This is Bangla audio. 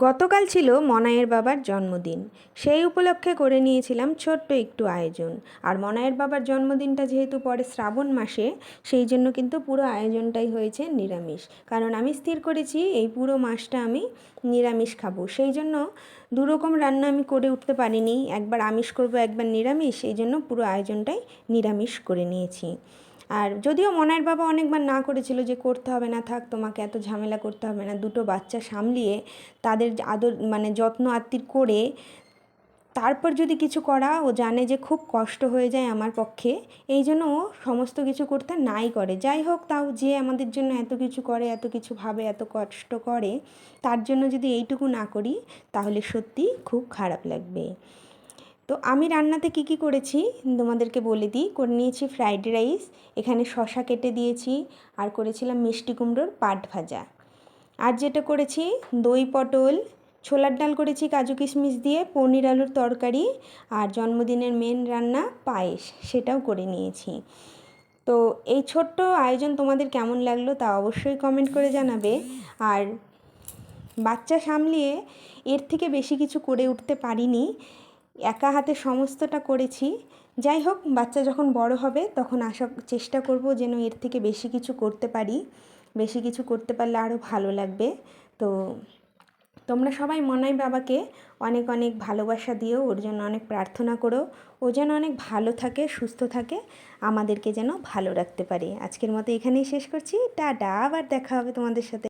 গতকাল ছিল মনায়ের বাবার জন্মদিন। সেই উপলক্ষে করে নিয়েছিলাম ছোট্ট একটু আয়োজন। আর মনায়ের বাবার জন্মদিনটা যেহেতু পরে শ্রাবণ মাসে, সেই জন্য কিন্তু পুরো আয়োজনটাই হয়েছে নিরামিষ। কারণ আমি স্থির করেছি, এই পুরো মাসটা আমি নিরামিষ খাব। সেই জন্য দুরকম রান্না আমি করে উঠতে পারিনি। একবার আমিষ করব, একবার নিরামিষ। এই জন্য পুরো আয়োজনটাই নিরামিষ করে নিয়েছি। আর যদিও মনের বাবা অনেকবার না করেছিল যে করতে হবে না, থাক তোমাকে এত ঝামেলা করতে হবে না, দুটো বাচ্চা সামলিয়ে তাদের আদর মানে যত্ন আত্তির করে তারপর যদি কিছু করা, ও জানে যে খুব কষ্ট হয়ে যায় আমার পক্ষে, এই জন্য ও সমস্ত কিছু করতে নাই করে। যাই হোক, তাও যে আমাদের জন্য এত কিছু করে, এত কিছু ভাবে, এত কষ্ট করে, তার জন্য যদি এইটুকু না করি, তাহলে সত্যি খুব খারাপ লাগবে। তো আমি রান্নাতে কি কি করেছি তোমাদেরকে বলে দিই। করে নিয়েছি ফ্রাইড রাইস এখানে শশা কেটে দিয়েছি আর করেছিলাম মিষ্টি কুমড়োর পাট ভাজা। আর যেটা করেছি, দই পটল, ছোলার ডাল করেছি কাজু কিশমিশ দিয়ে, পনির আলুর তরকারি আর জন্মদিনের মেন রান্না পায়েস, সেটাও করে নিয়েছি। তো এই ছোট্ট আয়োজন তোমাদের কেমন লাগল তা অবশ্যই কমেন্ট করে জানাবে। আর বাচ্চা সামলিয়ে এর থেকে বেশি কিছু করে উঠতে পারিনি। একা হাতে সমস্তটা করেছি। যাই হোক, বাচ্চা যখন বড় হবে, তখন আশা, চেষ্টা করব যেন এর থেকে বেশি কিছু করতে পারি। বেশি কিছু করতে পারলে আরও ভালো লাগবে। তো তোমরা সবাই মনাই বাবাকে অনেক অনেক ভালোবাসা দিও, ওর জন্য অনেক প্রার্থনা করো। ও যেন অনেক ভালো থাকে, সুস্থ থাকে, আমাদেরকে যেন ভালো রাখতে পারে। আজকের মতো এখানেই শেষ করছি। টাটা, আবার দেখা হবে তোমাদের সাথে।